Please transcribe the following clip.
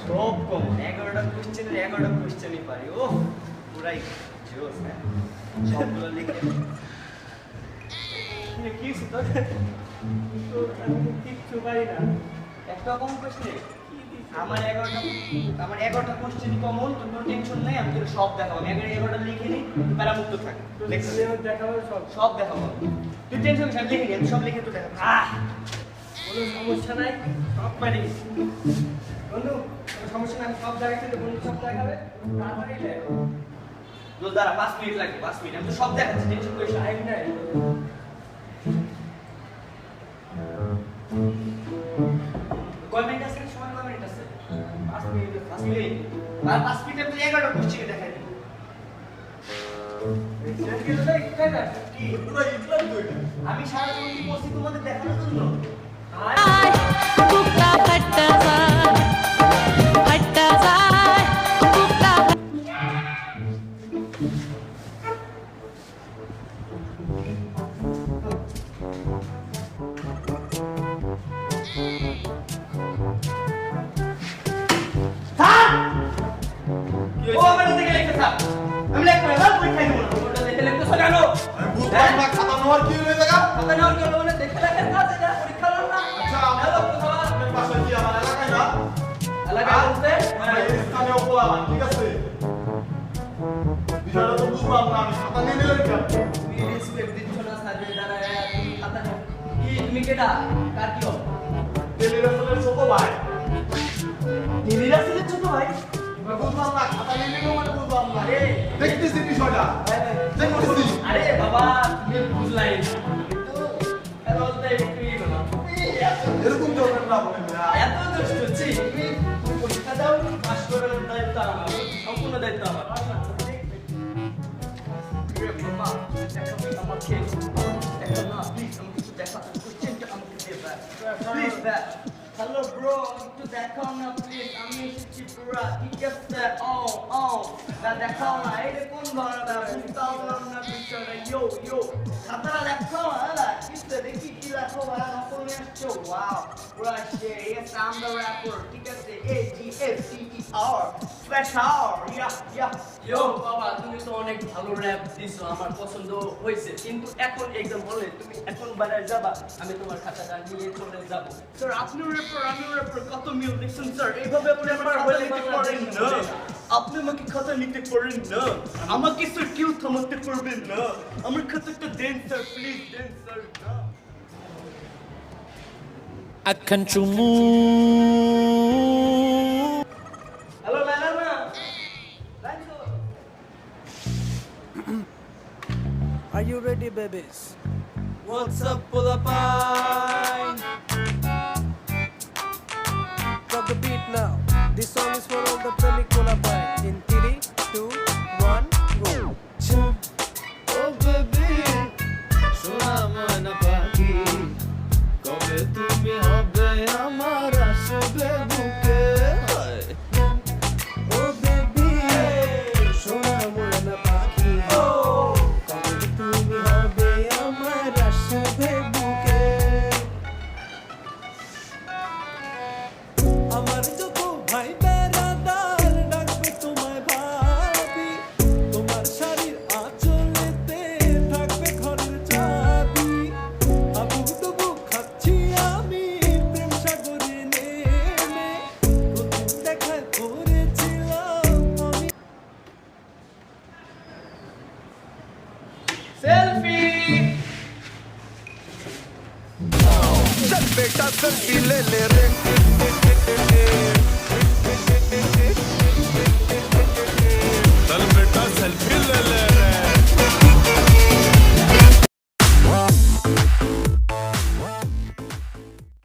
সব কম এগারোটা কোশ্চেনের এগারোটা কোশ্চেনই পারি ও পুরাই জোস হ্যাঁ সবগুলো লিখে কি হয়েছে তোর? কিচ্ছু পারি না একটা কম কোশ্চেন আমার এগারোটা আমার এগারোটা কোশ্চেনই কমন তোর কোনো টেনশন নেই আমি তোর সব দেখাবো। আমি এগারো এগারোটা লিখে নিই তুই প্যারামুক্ত থাক। দেখাবো সব। সব দেখাবো। তুই টেনশন আমি লিখে নিই সব লিখে তো দেখাবো কোনো সমস্যা নাই সব পারি। বন্ধু কোনো সমস্যা নাই আমি সব দেখাচ্ছি তো বন্ধু সব দেখাবে। তাড়াতাড়ি লে দাঁড়া পাঁচ মিনিট লাগবে পাঁচ মিনিট। আমি তো সব দেখাচ্ছি টেনশন করিস না টাইম নাই। আর পাঁচ মিনিটের মধ্যে এগারোটা পশ্চিমে দেখাই আমি সারা তোমাদের দেখানোর জন্য? দিকে আমি লিখব না পরীক্ষায় দেবো না ওটা দেখে লিখতেছো কেন বুঝলাম না খাতা নেওয়ার কি হয়ে দেখা কথা নেওয়ার জন্য মানে দেখে লেখার কাজ এটা পরীক্ষা হলো না আচ্ছা আমার আপনার পাশে কি আমার এলাকায় না এলাকায় বলতে আমার এই স্থানীয় ঠিক আছে বিষয়টা তো বুঝলাম না আমি খাতা নিয়ে নিলেন কেন তুমি রেসপেক্ট দিচ্ছ না সাজে দাঁড়ায় তুমি খাতা কি তুমি কেডা কার কি হও টেলির ছোট ভাই নীলির ছোট ভাই বুঝলাম না খাতা নিয়ে নিলেও এরকম ধরনের না বলেন এত দুষ্ট ছি, পরীক্ষা দাও পাস করার দায়িত্ব আমার সম্পূর্ণ দায়িত্ব আমার হ্যালো ব্রো একটু দেখাও না প্লিজ আমি এসেছি পুরা ঠিক আছে ও না দেখাও না কোন ধরনের বুঝতে পারলাম না বিষয়টা ইয়ো ইয়ো খাতাটা কিছু দেখি কি ভাই আসছো ওয়াও পুরা সে এস আম দ্য র্যাপার ঠিক আছে A G S C E R special yeah yeah yo বাবা তুমি তো অনেক ভালো র্যাপ দিছো আমার পছন্দ হয়েছে। কিন্তু এখন এক্সাম হলে তুমি এখন বাইরে যাবা আমি তোমার খাতাটা নিয়ে চলে যাব। স্যার আপনি র্যাপার আমি র্যাপার কত মিল দেখছেন স্যার এইভাবে আপনি আমার নিতে বাংলাদেশ পারেন না। আপনি আমাকে খাতা নিতে পারেন না। আমাকে স্যার কেউ থামাতে পারবেন না। আমার খাতাটা দেন স্যার প্লিজ দেন স্যার না। akancumu Halo Lalana Lanjut. Are you ready babies? What's up Pulapai? Drop the beat now. This song is for all the Pulapai. আমার যত ভাই বেড়াদার ডাকবে তোমায় ভাবি তোমার শাড়ির আঁচলেতে থাকবে ঘরের চাবি আবু তবু খাচ্ছি আমি প্রেম সাগরে নেমে প্রথম দেখা করেছিলাম আমি সেলফি चल बेटा सेल्फी ले ले रे